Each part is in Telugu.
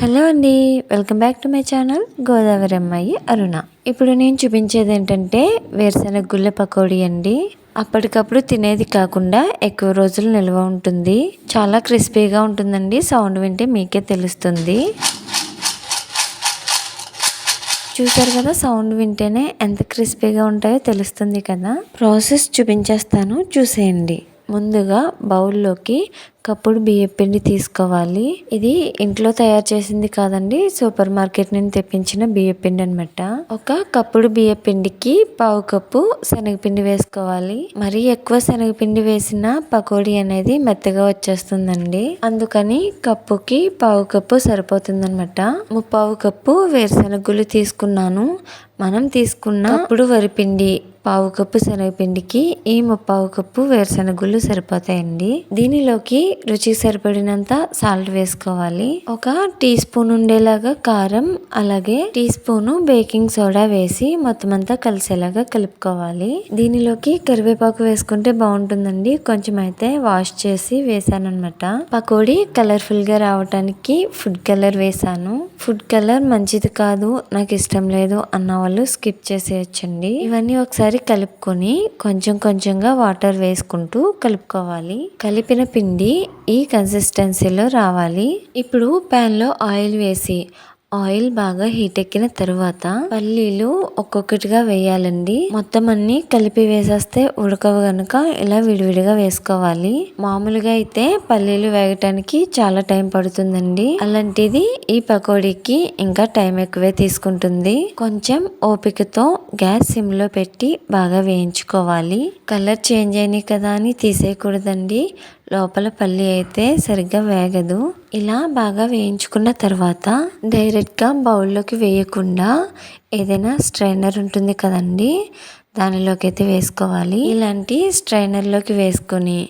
హలో అండి welcome back to my channel Godavari అమ్మాయి అరుణ. ఇప్పుడు నేను చూపించేది ఏంటంటే వేరుశెనగ గుళ్ళ పకోడీ అండి. అప్పటికప్పుడు తినేది కాకుండా ఎక్కువ రోజులు నిల్వ ఉంటుంది. చాలా క్రిస్పీగా ఉంటుందండి సౌండ్ వింటే మీకే తెలుస్తుంది. చూసారు కదా సౌండ్ వింటేనే ఎంత క్రిస్పీగా ఉంటాయో తెలుస్తుంది కదా. ప్రాసెస్ చూపించేస్తాను చూసేయండి. ముందుగా బౌల్లోకి కప్పుడు బియ్యం పిండి తీసుకోవాలి. ఇది ఇంట్లో తయారు చేసింది కాదండి సూపర్ మార్కెట్ నుండి తెప్పించిన బియ్యం పిండి అనమాట ఒక కప్పుడు బియ్యం పిండికి పావు కప్పు శనగపిండి వేసుకోవాలి. మరి ఎక్కువ శనగపిండి వేసిన పకోడీ అనేది మెత్తగా వచ్చేస్తుందండి. అందుకని కప్పుకి పావు కప్పు సరిపోతుందనమాట ముప్పావు కప్పు వేరుశనగులు తీసుకున్నాను. మనం తీసుకున్న ఇప్పుడు వరిపిండి పావు కప్పు శనగపిండికి ఈ ముప్పావు కప్పు వేరుశనగుళ్ళు సరిపోతాయండి. దీనిలోకి రుచి సరిపడినంత సాల్ట్ వేసుకోవాలి. ఒక టీ స్పూన్ ఉండేలాగా కారం అలాగే టీ స్పూన్ బేకింగ్ సోడా వేసి మొత్తం అంతా కలిసేలాగా కలుపుకోవాలి. దీనిలోకి కరివేపాకు వేసుకుంటే బాగుంటుందండి. కొంచెం అయితే వాష్ చేసి వేసానమాట పకోడీ కలర్ఫుల్గా రావటానికి ఫుడ్ కలర్ వేసాను. ఫుడ్ కలర్ మంచిది కాదు నాకు ఇష్టం లేదు అన్న వాళ్ళు స్కిప్ చేసేయచ్చండి. ఇవన్నీ ఒకసారి కలుపుకొని కొంచెం కొంచెంగా వాటర్ వేసుకుంటూ కలుపుకోవాలి. కలిపిన పిండి ఈ కన్సిస్టెన్సీలో రావాలి. ఇప్పుడు ప్యాన్లో ఆయిల్ వేసి ఆయిల్ బాగా హీట్ ఎక్కిన తరువాత పల్లీలు ఒక్కొక్కటిగా వేయాలండి. మొత్తం అన్ని కలిపి వేసేస్తే ఉడకవు గనుక ఇలా విడివిడిగా వేసుకోవాలి. మామూలుగా అయితే పల్లీలు వేగటానికి చాలా టైం పడుతుందండి. అలాంటిది ఈ పకోడీకి ఇంకా టైం ఎక్కువే తీసుకుంటుంది. కొంచెం ఓపికతో గ్యాస్ సిమ్లో పెట్టి బాగా వేయించుకోవాలి. కలర్ చేంజ్ అయినాయి కదా అని తీసేయకూడదండి. లోపల పల్లి అయితే సరిగ్గా వేగదు. ఇలా బాగా వేయించుకున్న తర్వాత డైరెక్ట్గా బౌల్లోకి వేయకుండా ఏదైనా స్ట్రైనర్ ఉంటుంది కదండి దానిలోకి అయితే వేసుకోవాలి. ఇలాంటి స్ట్రైనర్లోకి వేసుకొని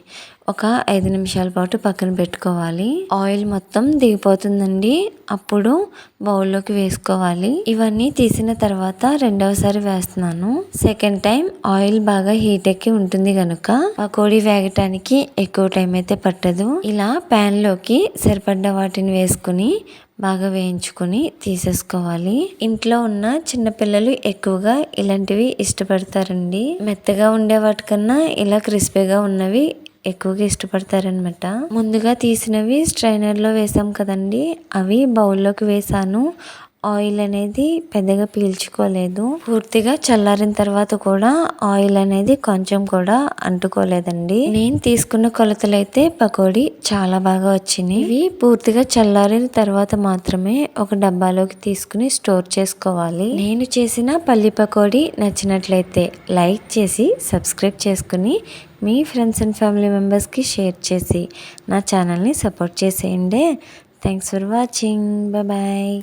ఒక ఐదు నిమిషాల పాటు పక్కన పెట్టుకోవాలి. ఆయిల్ మొత్తం దిగిపోతుందండి. అప్పుడు బౌల్లోకి వేసుకోవాలి. ఇవన్నీ తీసిన తర్వాత రెండవసారి వేస్తున్నాను. సెకండ్ టైం ఆయిల్ బాగా హీట్ ఎక్కి ఉంటుంది కనుక పకోడీ వేగటానికి ఎక్కువ టైం అయితే పట్టదు. ఇలా ప్యాన్లోకి సరిపడ్డ వాటిని వేసుకుని బాగా వేయించుకొని తీసేసుకోవాలి. ఇంట్లో ఉన్న చిన్నపిల్లలు ఎక్కువగా ఇలాంటివి ఇష్టపడతారండి. మెత్తగా ఉండే వాటికన్నా ఇలా క్రిస్పీగా ఉన్నవి ఎక్కువగా ఇష్టపడతారనమాట ముందుగా తీసినవి స్ట్రైనర్లో వేసాం కదండి. అవి బౌల్లోకి వేసాను ఆయిల్ అనేది పెద్దగా పీల్చుకోలేదు. పూర్తిగా చల్లారిన తర్వాత కూడా ఆయిల్ అనేది కొంచెం కూడా అంటుకోలేదండి. నేను తీసుకున్న కొలతలైతే పకోడీ చాలా బాగా వచ్చినాయి. ఇవి పూర్తిగా చల్లారిన తర్వాత మాత్రమే ఒక డబ్బాలోకి తీసుకుని స్టోర్ చేసుకోవాలి. నేను చేసిన పల్లి పకోడీ నచ్చినట్లయితే లైక్ చేసి సబ్స్క్రైబ్ చేసుకుని మీ ఫ్రెండ్స్ అండ్ ఫ్యామిలీ మెంబర్స్కి షేర్ చేసి నా ఛానల్ని సపోర్ట్ చేసేయండి. Thanks for watching. బాయ్